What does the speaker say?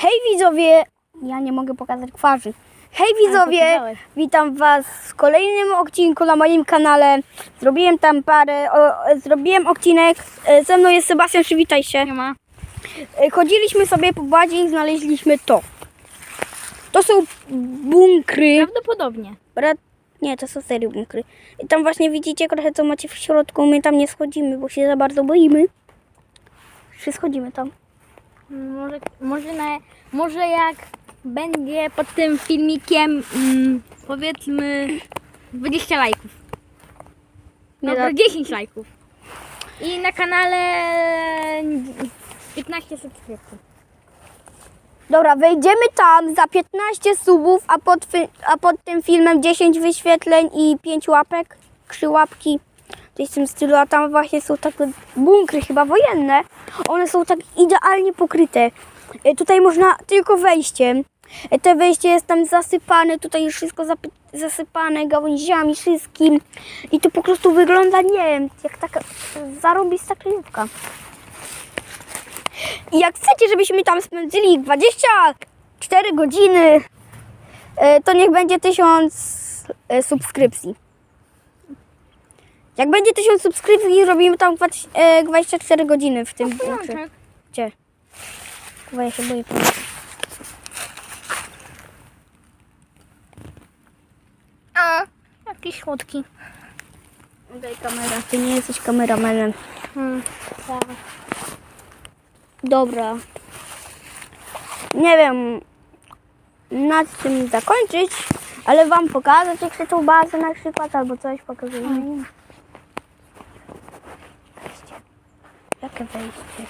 Hej widzowie! Ja nie mogę pokazać twarzy. Hej widzowie! Witam was w kolejnym odcinku na moim kanale. Zrobiłem tam parę, o, zrobiłem odcinek. E, Ze mną jest Sebastian, przywitaj się. Nie ma. E, Chodziliśmy sobie po bazie i znaleźliśmy to. To są bunkry. Prawdopodobnie. Brat... Nie, to są serio bunkry. I tam właśnie widzicie trochę co macie w środku. My tam nie schodzimy, bo się za bardzo boimy. Czy schodzimy tam? Może, może, na, może jak będzie pod tym filmikiem mm, powiedzmy 20 lajków. Nie Dobra, da- 10 lajków. I na kanale 15 subskrypcji. Dobra, wejdziemy tam za 15 subów, a pod, fi- a pod tym filmem 10 wyświetleń i 5 łapek, 3 łapki. Coś w tym stylu, a tam właśnie są takie bunkry chyba wojenne. One są tak idealnie pokryte. E, Tutaj można tylko wejściem. E, Te wejście jest tam zasypane, tutaj już wszystko zasypane gałęziami, wszystkim. I to po prostu wygląda, nie wiem, jak taka zarobista kryjówka. I jak chcecie, żebyśmy tam spędzili 24 godziny, e, to niech będzie 1000 e, subskrypcji. Jak będzie 1000 subskrypcji, robimy tam dwa- e, 24 godziny w tym. Pajączek. Gdzie? Chyba ja się boję powiedzieć. A, jakieś słodki. Daj kamera. Ty nie jesteś kameramanem. Hmm. tak. Dobra. Nie wiem na czym zakończyć, ale wam pokazać jak się tą bazę na przykład albo coś pokazuję. Jakie wejście?